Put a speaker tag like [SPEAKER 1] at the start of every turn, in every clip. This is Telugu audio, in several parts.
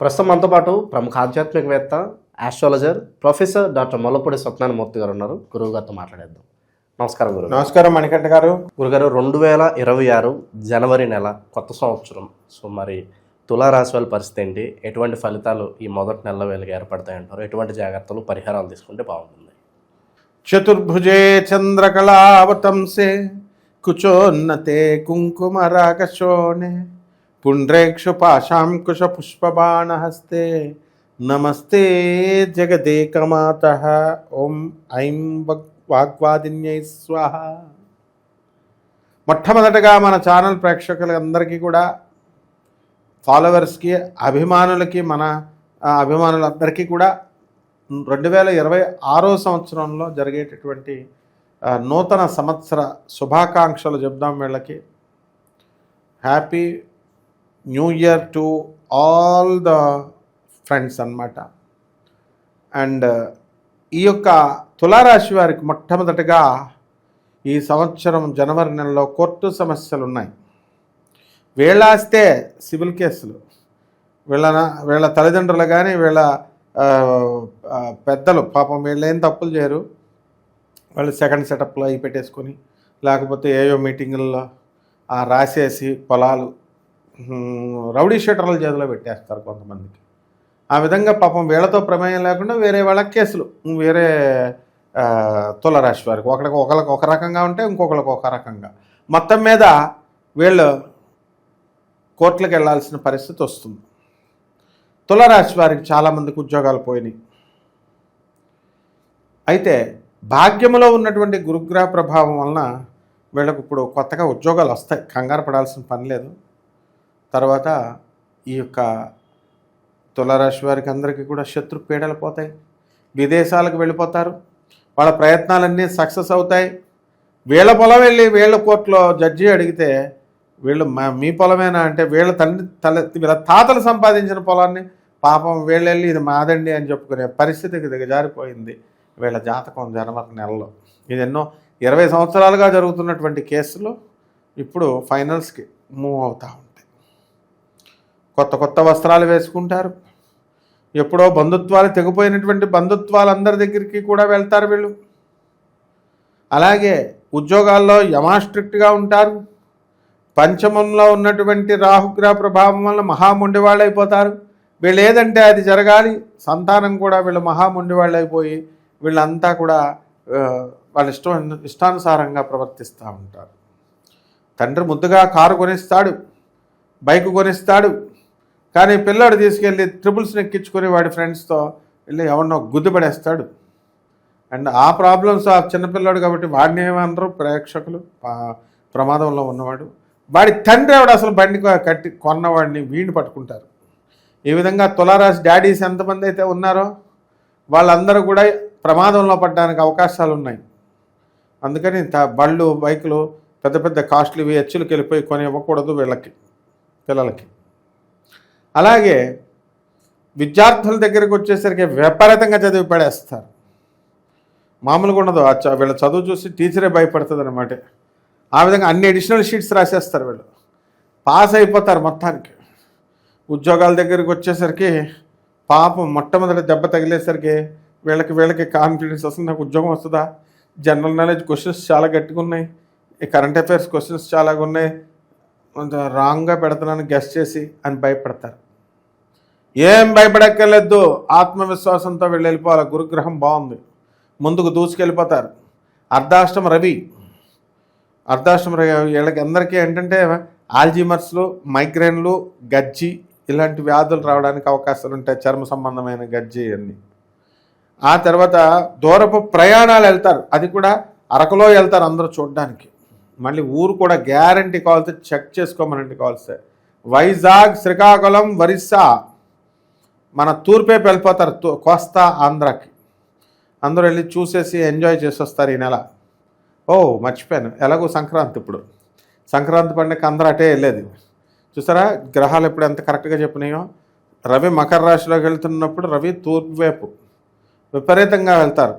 [SPEAKER 1] ప్రస్తుతం మనతో పాటు ప్రముఖ ఆధ్యాత్మికవేత్త astrologer professor doctor Mollapudi Satyanarayanamurthy గారు ఉన్నారు. గురువు గారితో మాట్లాడేద్దాం. నమస్కారం గురువు.
[SPEAKER 2] నమస్కారం మణికంఠ గారు.
[SPEAKER 1] గురుగారు రెండు వేల ఇరవై ఆరు జనవరి నెల కొత్త సంవత్సరం. సో మరి తులారాశి వాళ్ళ పరిస్థితి ఏంటి? ఎటువంటి ఫలితాలు ఈ మొదటి నెల వేళకి ఏర్పడతాయంటారు? ఎటువంటి జాగ్రత్తలు పరిహారాలు తీసుకుంటే బాగుంటుంది?
[SPEAKER 2] చతుర్భుజే చంద్రకళావతంసే కుచోన్నతే కుంకుమరాగశోణే పుండ్రేక్షు పాశాంకుశ పుష్పబాణహస్తే నమస్తే జగదేకమాత ఓం ఐం వాగ్వాదిన్యై స్వాహ మొట్టమొదటగా మన ఛానల్ ప్రేక్షకులందరికీ కూడా ఫాలోవర్స్కి అభిమానులకి మన అభిమానులందరికీ కూడా రెండు వేల ఇరవై ఆరో సంవత్సరంలో జరిగేటటువంటి నూతన సంవత్సర శుభాకాంక్షలు చెప్దాం వీళ్ళకి. Happy new year to all the friends అన్నమాట. అండ్ ఈ యొక్క తులారాశి వారికి మొట్టమొదటిగా ఈ సంవత్సరం జనవరి నెలలో కోర్టు సమస్యలు ఉన్నాయి. వీళ్ళాస్తే సివిల్ కేసులు వీళ్ళ వీళ్ళ తల్లిదండ్రులు కానీ వీళ్ళ పెద్దలు పాపం వీళ్ళు ఏం తప్పులు చేయరు. వాళ్ళు సెకండ్ సెటప్లో అవి పెట్టేసుకొని లేకపోతే ఏయో మీటింగుల్లో ఆ రాసేసి పొలాలు రౌడీ షీటర్ల చేతిలో పెట్టేస్తారు కొంతమందికి. ఆ విధంగా పాపం వీళ్ళతో ప్రమేయం లేకుండా వేరే వాళ్ళకి కేసులు వేరే తులరాశి వారికి. ఒకరికి ఒకరికి ఒక రకంగా ఉంటే ఇంకొకరికి ఒక రకంగా. మొత్తం మీద వీళ్ళు కోర్టులకు వెళ్ళాల్సిన పరిస్థితి వస్తుంది. తులరాశి వారికి చాలామందికి ఉద్యోగాలు పోయినాయి. అయితే భాగ్యములో ఉన్నటువంటి గురుగ్రహ ప్రభావం వలన వీళ్ళకు ఇప్పుడు కొత్తగా ఉద్యోగాలు వస్తాయి. కంగారు పడాల్సిన పని లేదు. తర్వాత ఈ యొక్క తులారాశి వారికి అందరికీ కూడా శత్రు పీడలు పోతాయి. విదేశాలకు వెళ్ళిపోతారు. వాళ్ళ ప్రయత్నాలన్నీ సక్సెస్ అవుతాయి. వీళ్ళ పొలం వెళ్ళి వీళ్ళ కోర్టులో జడ్జి అడిగితే వీళ్ళు మీ పొలమేనా అంటే వీళ్ళ తండ్రి తల వీళ్ళ తాతలు సంపాదించిన పొలాన్ని పాపం వీళ్ళు వెళ్ళి ఇది మాదండి అని చెప్పుకునే పరిస్థితికి దిగజారిపోయింది వీళ్ళ జాతకం జనవరి నెలలో. ఇది ఎన్నో ఇరవై సంవత్సరాలుగా జరుగుతున్నటువంటి కేసులు ఇప్పుడు ఫైనల్స్కి మూవ్ అవుతూ ఉంటాయి కొత్త కొత్త వస్త్రాలు వేసుకుంటారు. ఎప్పుడో బంధుత్వాలు తెగిపోయినటువంటి బంధుత్వాలు అందరి దగ్గరికి కూడా వెళ్తారు వీళ్ళు. అలాగే ఉద్యోగాల్లో యమా స్ట్రిక్ట్గా ఉంటారు. పంచమంలో ఉన్నటువంటి రాహుగ్రహ ప్రభావం వల్ల మహాముండి వాళ్ళు అయిపోతారు వీళ్ళు ఏదంటే అది జరగాలి. సంతానం కూడా వీళ్ళు మహాముండివాళ్ళు అయిపోయి వీళ్ళంతా కూడా వాళ్ళ ఇష్టం ఇష్టానుసారంగా ప్రవర్తిస్తూ ఉంటారు. తండ్రి ముద్దుగా కారు కొనిస్తాడు. బైక్ కొనిస్తాడు. కానీ పిల్లాడు తీసుకెళ్ళి ట్రిపుల్స్ని ఎక్కించుకొని వాడి ఫ్రెండ్స్తో వెళ్ళి ఎవరినో గుద్దుపడేస్తాడు. అండ్ ఆ ప్రాబ్లమ్స్ ఆ చిన్నపిల్లాడు కాబట్టి వాడిని ఏమనరు ప్రేక్షకులు ప్రమాదంలో ఉన్నవాడు. వాడి తండ్రి ఆవిడ అసలు బండి కట్టి కొన్నవాడిని వీడిని పట్టుకుంటారు. ఈ విధంగా తులారాశి డాడీస్ ఎంతమంది అయితే ఉన్నారో వాళ్ళందరూ కూడా ప్రమాదంలో పడడానికి అవకాశాలు ఉన్నాయి. అందుకని త- బళ్ళు బైకులు పెద్ద పెద్ద కాస్ట్లీ హెచ్చులకు వెళ్ళిపోయి కొని ఇవ్వకూడదు వీళ్ళకి పిల్లలకి. అలాగే విద్యార్థుల దగ్గరకు వచ్చేసరికి విపరీతంగా చదివి పడేస్తారు. మామూలుగా ఉండదు. వీళ్ళ చదువు చూసి టీచరే భయపడుతుంది అనమాట ఆ విధంగా అన్ని అడిషనల్ షీట్స్ రాసేస్తారు వీళ్ళు. పాస్ అయిపోతారు మొత్తానికి. ఉద్యోగాల దగ్గరికి వచ్చేసరికి పాపం మొట్టమొదటి దెబ్బ తగిలేసరికి వీళ్ళకి వీళ్ళకి కాన్ఫిడెన్స్ వస్తుంది. నాకు ఉద్యోగం వస్తుందా? జనరల్ నాలెడ్జ్ క్వశ్చన్స్ చాలా గట్టిగా ఉన్నాయి. ఈ కరెంట్ అఫైర్స్ క్వశ్చన్స్ చాలా ఉన్నాయి. కొంచెం రాంగ్గా పెడుతున్నాను గెస్ట్ చేసి అని భయపడతారు. ఏం భయపడక్కర్లేదు ఆత్మవిశ్వాసంతో వీళ్ళు వెళ్ళిపోవాలి గురుగ్రహం బాగుంది. ముందుకు దూసుకెళ్ళిపోతారు. అర్ధాష్టమ రవి. అర్ధాష్టమ రవి వీళ్ళకి అందరికీ ఏంటంటే ఆల్జీమర్స్లు మైగ్రేన్లు గజ్జి ఇలాంటి వ్యాధులు రావడానికి అవకాశాలు ఉంటాయి చర్మ సంబంధమైన గజ్జి అన్నీ. ఆ తర్వాత దూరపు ప్రయాణాలు వెళ్తారు. అది కూడా అరకులో వెళ్తారు అందరూ చూడడానికి. మళ్ళీ ఊరు కూడా గ్యారంటీ కావాల్సి చెక్ చేసుకోమనండి కావాల్సి. వైజాగ్ శ్రీకాకుళం ఒరిస్సా మన తూర్పేపు వెళ్ళిపోతారు తూ- కోస్తా ఆంధ్రాకి. అందరూ వెళ్ళి చూసేసి ఎంజాయ్ చేసి వస్తారు ఈ నెల. ఓ మర్చిపోయాను. ఎలాగో సంక్రాంతి ఇప్పుడు. సంక్రాంతి పండుగకి అందరూ అటే వెళ్ళేది. చూసారా? గ్రహాలు ఎప్పుడు ఎంత కరెక్ట్గా చెప్పినాయో? రవి మకర రాశిలోకి వెళ్తున్నప్పుడు రవి తూర్పు వైపు. విపరీతంగా వెళ్తారు.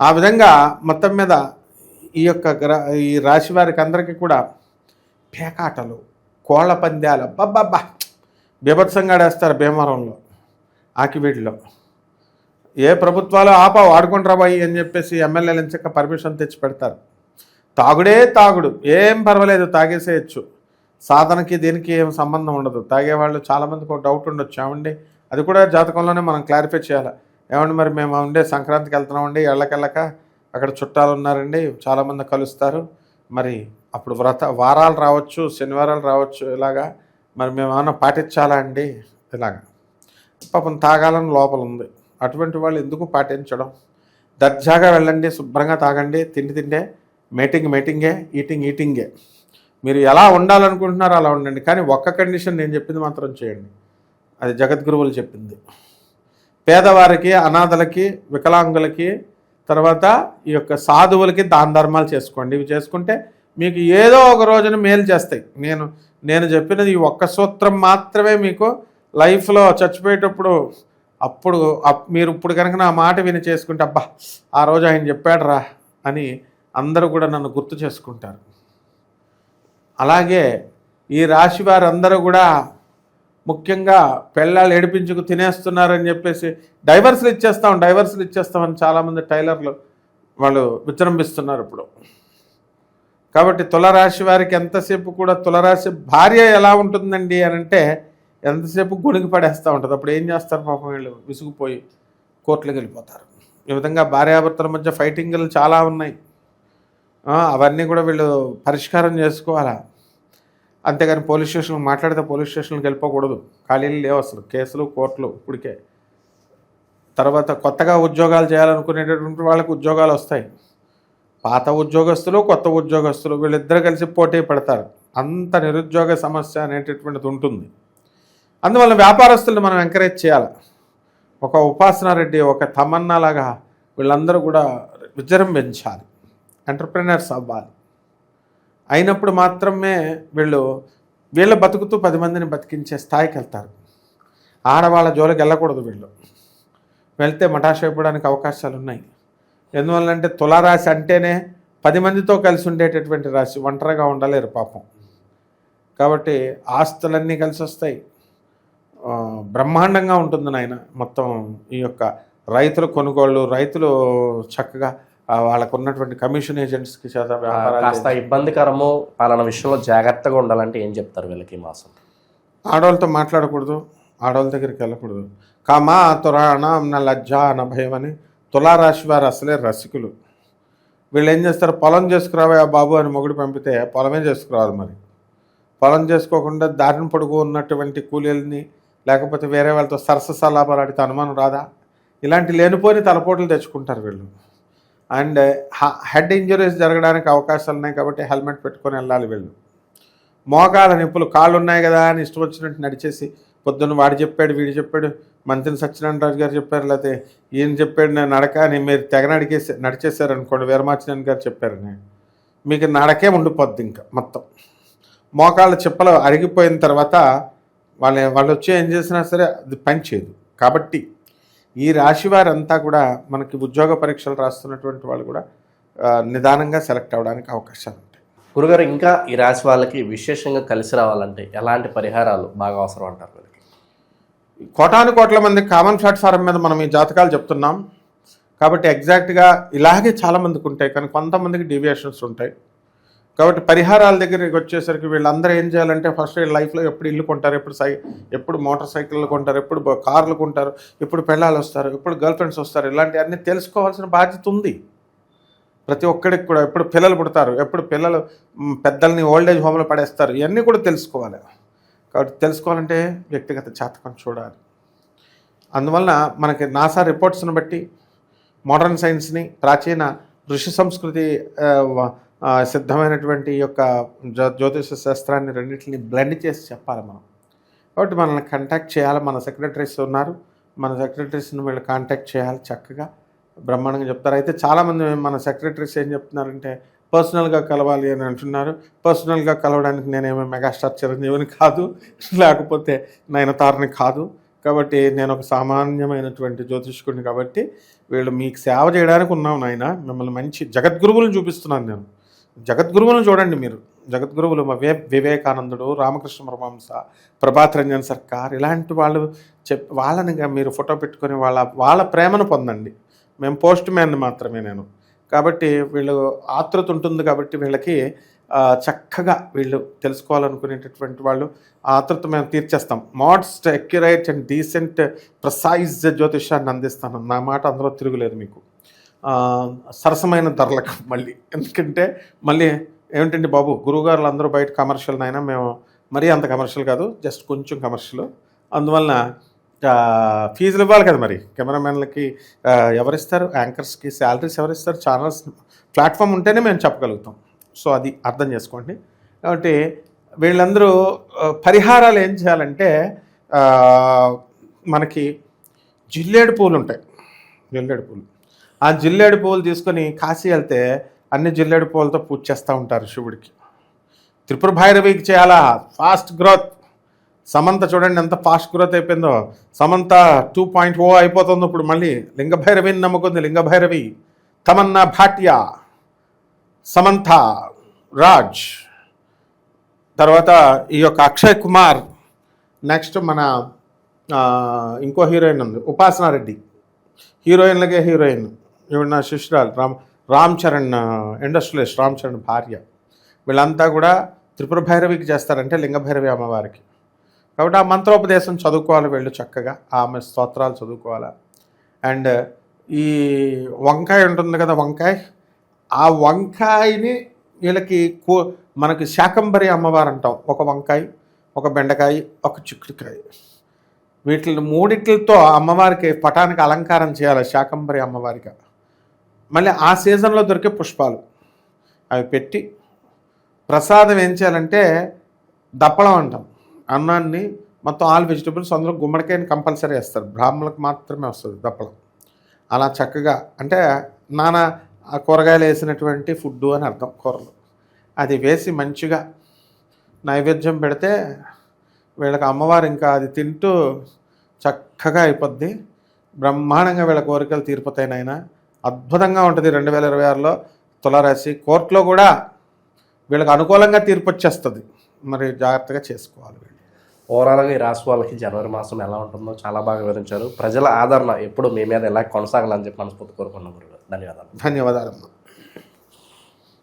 [SPEAKER 2] ఆ విధంగా మొత్తం మీద ఈ యొక్క గ్ర ఈ రాశి వారికి అందరికీ కూడా పేకాటలు కోళ్ళ పందాలు అబ్బబ్బబ్బా! బీభత్సంగా ఆడేస్తారు భీమవరంలో ఆకివీడిలో. ఏ ప్రభుత్వాలు ఆపా వాడుకుంటారా బాయి అని చెప్పేసి ఎమ్మెల్యేలు ఎంచక్క పర్మిషన్ తెచ్చి పెడతారు. తాగుడే తాగుడు ఏం పర్వాలేదు తాగేసేయచ్చు. సాధనకి దీనికి ఏం సంబంధం ఉండదు. తాగేవాళ్ళు చాలామందికి ఒక డౌట్ ఉండొచ్చు. ఏమండి? అది కూడా జాతకంలోనే మనం క్లారిఫై చేయాలి. ఏమండి మరి మేము ఉండే సంక్రాంతికి వెళ్తున్నామండి ఎళ్ళకెళ్ళక అక్కడ చుట్టాలు ఉన్నారండి చాలామంది కలుస్తారు. మరి అప్పుడు వ్రత వారాలు రావచ్చు శనివారాలు రావచ్చు ఇలాగా. మరి మేము ఏమైనా పాటించాలా అండి? ఇలాగా. పాపం తాగాలని లోపల ఉంది. అటువంటి వాళ్ళు ఎందుకు పాటించడం? దర్జాగా వెళ్ళండి శుభ్రంగా తాగండి తిండి తిండే మీటింగ్ మీటింగే ఈటింగ్ ఈటింగే. మీరు ఎలా ఉండాలనుకుంటున్నారో అలా ఉండండి. కానీ ఒక్క కండిషన్ నేను చెప్పింది మాత్రం చేయండి. అది జగద్గురువులు చెప్పింది. పేదవారికి అనాథలకి వికలాంగులకి తర్వాత ఈ యొక్క సాధువులకి దాన ధర్మాలు చేసుకోండి. ఇవి చేసుకుంటే మీకు ఏదో ఒక రోజున మేలు చేస్తాయి. నేను నేను చెప్పినది ఈ ఒక్క సూత్రం మాత్రమే మీకు లైఫ్లో చచ్చిపోయేటప్పుడు అప్పుడు అప్- మీరు ఇప్పుడు కనుక నా మాట విని చేసుకుంటే అబ్బా ఆ రోజు ఆయన చెప్పాడరా అని అందరూ కూడా నన్ను గుర్తు చేసుకుంటారు. అలాగే ఈ రాశి వారందరూ కూడా ముఖ్యంగా పెళ్ళాలు ఏడిపించుకు తినేస్తున్నారని చెప్పేసి డైవర్స్లు ఇచ్చేస్తాం డైవర్స్లు ఇచ్చేస్తామని చాలామంది టైలర్లు వాళ్ళు విజృంభిస్తున్నారు ఇప్పుడు. కాబట్టి తులరాశి వారికి ఎంతసేపు కూడా తులరాశి భార్య ఎలా ఉంటుందండి అని అంటే ఎంతసేపు గొణికి పడేస్తూ ఉంటుంది. అప్పుడు ఏం చేస్తారు పాపం వీళ్ళు? విసుగుపోయి కోర్టులకు వెళ్ళిపోతారు. ఈ విధంగా భార్యాభర్తల మధ్య ఫైటింగ్లు చాలా ఉన్నాయి. అవన్నీ కూడా వీళ్ళు పరిష్కారం చేసుకోవాలా? అంతేగాని పోలీస్ స్టేషన్కి మాట్లాడితే పోలీస్ స్టేషన్కి వెళ్ళిపోకూడదు. ఖాళీలు లేవు అసలు. కేసులు కోర్టులు ఇప్పటికే. తర్వాత కొత్తగా ఉద్యోగాలు చేయాలనుకునేటటువంటి వాళ్ళకి ఉద్యోగాలు వస్తాయి. పాత ఉద్యోగస్తులు కొత్త ఉద్యోగస్తులు వీళ్ళిద్దరు కలిసి పోటీ పడతారు. అంత నిరుద్యోగ సమస్య అనేటటువంటిది ఉంటుంది. అందువల్ల వ్యాపారస్తులను మనం ఎంకరేజ్ చేయాలి. ఒక ఉపాసనారెడ్డి ఒక తమన్నా లాగా వీళ్ళందరూ కూడా విజృంభించాలి. ఎంటర్ప్రినర్స్ అవ్వాలి. అయినప్పుడు మాత్రమే వీళ్ళు వీళ్ళ బతుకుతూ పది మందిని బతికించే స్థాయికి వెళ్తారు. ఆడవాళ్ళ జోలికి వెళ్ళకూడదు వీళ్ళు. వెళ్తే మటాష్ అయిపోవడానికి అవకాశాలు ఉన్నాయి. ఎందువల్లంటే తులారాశి అంటేనే పది మందితో కలిసి ఉండేటటువంటి రాశి ఒంటరిగా ఉండలేరు పాపం. కాబట్టి ఆస్తులన్నీ కలిసి వస్తాయి. బ్రహ్మాండంగా ఉంటుంది నాయన మొత్తం ఈ యొక్క రైతుల కొనుగోళ్ళు రైతులు చక్కగా వాళ్ళకు ఉన్నటువంటి కమిషన్ ఏజెంట్స్కి చేత వ్యాపారాలు
[SPEAKER 1] కాస్త ఇబ్బందికరము పలానా విషయంలో జాగ్రత్తగా ఉండాలంటే ఏం చెప్తారు వీళ్ళకి మాసం?
[SPEAKER 2] ఆడవాళ్ళతో మాట్లాడకూడదు ఆడవాళ్ళ దగ్గరికి వెళ్ళకూడదు. కామా తురాణ నా లజ్జ నా భయం అని తులారాశి వారు అసలే రసికులు. వీళ్ళు ఏం చేస్తారు? పొలం చేసుకురావా బాబు అని మొగుడు పంపితే పొలమే చేసుకురావాలి మరి. పొలం చేసుకోకుండా దారిన పొడుగు ఉన్నటువంటి కూలీలని లేకపోతే వేరే వాళ్ళతో సరస సలాపాలు ఆడితే అనుమానం రాదా? ఇలాంటి లేనిపోని తలపోట్లు తెచ్చుకుంటారు వీళ్ళు. అండ్ హెడ్ ఇంజరీస్ జరగడానికి అవకాశాలు ఉన్నాయి కాబట్టి హెల్మెట్ పెట్టుకొని వెళ్ళాలి వీళ్ళు. మోకాల నిప్పులు కాళ్ళు ఉన్నాయి కదా అని ఇష్టం వచ్చినట్టు నడిచేసి పొద్దున్న వాడు చెప్పాడు వీడు చెప్పాడు మంత్రి సత్యనారాయణ రాజు గారు చెప్పారు లేకపోతే ఈయన చెప్పాడు నేను నడక అని మీరు తెగ నడికేసి నడిచేశారు అనుకోండి వీరమాచినేని గారు చెప్పారని మీకు నడకే ఉండిపోద్ది ఇంకా మొత్తం. మోకాళ్ళ చిప్పలు అరిగిపోయిన తర్వాత వాళ్ళ వాళ్ళు వచ్చి ఏం చేసినా సరే అది పని చేయదు కాబట్టి ఈ రాశి వారంతా కూడా మనకి ఉద్యోగ పరీక్షలు రాస్తున్నటువంటి వాళ్ళు కూడా నిదానంగా సెలెక్ట్ అవ్వడానికి అవకాశాలు ఉంటాయి.
[SPEAKER 1] గురుగారు ఇంకా ఈ రాశి వాళ్ళకి విశేషంగా కలిసి రావాలంటే ఎలాంటి పరిహారాలు బాగా అవసరం అంటారు వీళ్ళకి?
[SPEAKER 2] కోటాను కోట్ల మంది కామన్ ప్లాట్ఫారం మీద మనం ఈ జాతకాలు చెప్తున్నాం. కాబట్టి ఎగ్జాక్ట్గా ఇలాగే చాలా మందికి ఉంటాయి కానీ కొంతమందికి డీవియేషన్స్ ఉంటాయి. కాబట్టి పరిహారాల దగ్గరికి వచ్చేసరికి వీళ్ళందరూ ఏం చేయాలంటే ఫస్ట్ లైఫ్లో ఎప్పుడు ఇల్లు కొంటారు ఎప్పుడు సై ఎప్పుడు మోటార్ సైకిళ్ళు కొంటారు ఎప్పుడు కార్లు కొంటారు ఎప్పుడు పెళ్ళాలు వస్తారు ఎప్పుడు గర్ల్ ఫ్రెండ్స్ వస్తారు ఇలాంటివన్నీ తెలుసుకోవాల్సిన బాధ్యత ఉంది. ప్రతి ఒక్కడికి కూడా ఎప్పుడు పిల్లలు పుడతారు ఎప్పుడు పిల్లలు పెద్దల్ని పెద్దల్ని ఓల్డేజ్ హోమ్లో పడేస్తారు ఇవన్నీ కూడా తెలుసుకోవాలి. కాబట్టి తెలుసుకోవాలంటే వ్యక్తిగత జాతకం చూడాలి. అందువలన మనకి నాసా రిపోర్ట్స్ని బట్టి మోడర్న్ సైన్స్ని ప్రాచీన ఋషి సంస్కృతి సిద్ధమైనటువంటి యొక్క జ్యో- జ్యోతిష శాస్త్రాన్ని రెండింటిని బ్లెండ్ చేసి చెప్పాలి మనం. కాబట్టి మనల్ని కాంటాక్ట్ చేయాలి. మన సెక్రటరీస్ ఉన్నారు. మన సెక్రటరీస్ని వీళ్ళు కాంటాక్ట్ చేయాలి చక్కగా. బ్రహ్మాండంగా చెప్తారు. అయితే చాలామంది మన సెక్రటరీస్ ఏం చెప్తున్నారంటే పర్సనల్గా కలవాలి అని అంటున్నారు. పర్సనల్గా కలవడానికి నేనేమో మెగాస్టార్ చిరంజీవిని కాదు. లేకపోతే నయనతారని కాదు. కాబట్టి నేను ఒక సామాన్యమైనటువంటి జ్యోతిష్కుడిని కాబట్టి వీళ్ళు మీకు సేవ చేయడానికి ఉన్నాం నాయన. మిమ్మల్ని మంచి జగద్గురువులను చూపిస్తున్నాను నేను. జగద్గురువులను చూడండి మీరు. జగద్గురువులు వివే వివేకానందుడు రామకృష్ణ పరమహంస ప్రభాత్ రంజన్ సర్కార్ ఇలాంటి వాళ్ళు చెప్ వాళ్ళని మీరు ఫోటో పెట్టుకొని వాళ్ళ వాళ్ళ ప్రేమను పొందండి. మేము పోస్ట్ మ్యాన్ మాత్రమే నేను. కాబట్టి వీళ్ళు ఆతృత ఉంటుంది కాబట్టి వీళ్ళకి చక్కగా వీళ్ళు తెలుసుకోవాలనుకునేటటువంటి వాళ్ళు ఆతృత మేము తీర్చేస్తాం. Modest accurate and decent precise జ్యోతిషాన్ని అందిస్తాను. నా మాట అందులో తిరుగులేదు మీకు. సరసమైన ధరలకు మళ్ళీ. ఎందుకంటే మళ్ళీ ఏమిటండి బాబు గురువుగారులు అందరూ బయట కమర్షియల్ అయినా మేము మరీ అంత కమర్షియల్ కాదు జస్ట్ కొంచెం కమర్షియల్ అందువలన ఫీజులు ఇవ్వాలి కదా మరి. కెమెరామెన్లకి ఎవరిస్తారు? యాంకర్స్కి శాలరీస్ ఎవరిస్తారు? ఛానల్స్ ప్లాట్ఫామ్ ఉంటేనే మేము చెప్పగలుగుతాం. సో అది అర్థం చేసుకోండి. కాబట్టి వీళ్ళందరూ పరిహారాలు ఏం చేయాలంటే మనకి జిల్లేడు పూలు ఉంటాయి జిల్లేడు పూలు. ఆ జిల్లేడు పువ్వులు తీసుకొని కాశీ వెళ్తే అన్ని జిల్లేడు పువ్వులతో పూజ చేస్తూ ఉంటారు శివుడికి. త్రిపుర భైరవికి చేయాలా? Fast growth. సమంత చూడండి ఎంత ఫాస్ట్ గ్రోత్ అయిపోయిందో. సమంత టూ పాయింట్ ఓ అయిపోతుంది ఇప్పుడు మళ్ళీ. లింగభైరవిని నమ్ముకుంది. లింగభైరవి తమన్నా భాట్యా. సమంత. రాజ్. తర్వాత ఈ యొక్క అక్షయ్ కుమార్. నెక్స్ట్ మన ఇంకో హీరోయిన్ ఉంది. ఉపాసనారెడ్డి. హీరోయిన్లకే హీరోయిన్. ఈవిడ నా శిష్యురాలు? రామ్ రామ్ చరణ్ ఇండస్ట్రియలిస్ట్ రామ్ చరణ్ భార్య. వీళ్ళంతా కూడా త్రిపుర భైరవికి చేస్తారంటే లింగభైరవి అమ్మవారికి. కాబట్టి ఆ మంత్రోపదేశం చదువుకోవాలి వీళ్ళు చక్కగా. ఆమె స్తోత్రాలు చదువుకోవాలి? అండ్ ఈ వంకాయ ఉంటుంది కదా వంకాయ? ఆ వంకాయని వీళ్ళకి కూ మనకి శాకంబరి అమ్మవారు అంటాం. ఒక వంకాయ ఒక బెండకాయ ఒక చిక్కుడుకాయ. వీటిని మూడిట్లతో అమ్మవారికి పటానికి అలంకారం చేయాలి శాకంబరి అమ్మవారిగా. మళ్ళీ ఆ సీజన్లో దొరికే పుష్పాలు. అవి పెట్టి ప్రసాదం ఏం చేయాలంటే దప్పడం అంటాం. అన్నాన్ని మొత్తం ఆల్ వెజిటబుల్స్ అందులో గుమ్మడికాయని కంపల్సరీ వేస్తారు. బ్రాహ్మణులకు మాత్రమే వస్తుంది దప్పడం. అలా చక్కగా అంటే నానా ఆ కూరగాయలు వేసినటువంటి ఫుడ్ అని అర్థం కూరలు. అది వేసి మంచిగా నైవేద్యం పెడితే వీళ్ళకి అమ్మవారు ఇంకా అది తింటూ చక్కగా అయిపోద్ది. బ్రహ్మాండంగా వీళ్ళ కోరికలు తీరిపోతాయి నాయన. అద్భుతంగా ఉంటుంది రెండు వేల ఇరవై ఆరులో తులారాశి. కోర్టులో కూడా వీళ్ళకి అనుకూలంగా తీర్పు వచ్చేస్తుంది. మరి జాగ్రత్తగా చేసుకోవాలి వీళ్ళు.
[SPEAKER 1] ఓవరాల్గా ఈ రాశి వాళ్ళకి జనవరి మాసం ఎలా ఉంటుందో చాలా బాగా వివరించారు. ప్రజల ఆదరణ ఎప్పుడు మీ మీద ఎలా కొనసాగాలని చెప్పి మనస్ఫూర్తి కోరుకున్నాం ధన్యవాదాలు.
[SPEAKER 2] ధన్యవాదాలమ్మా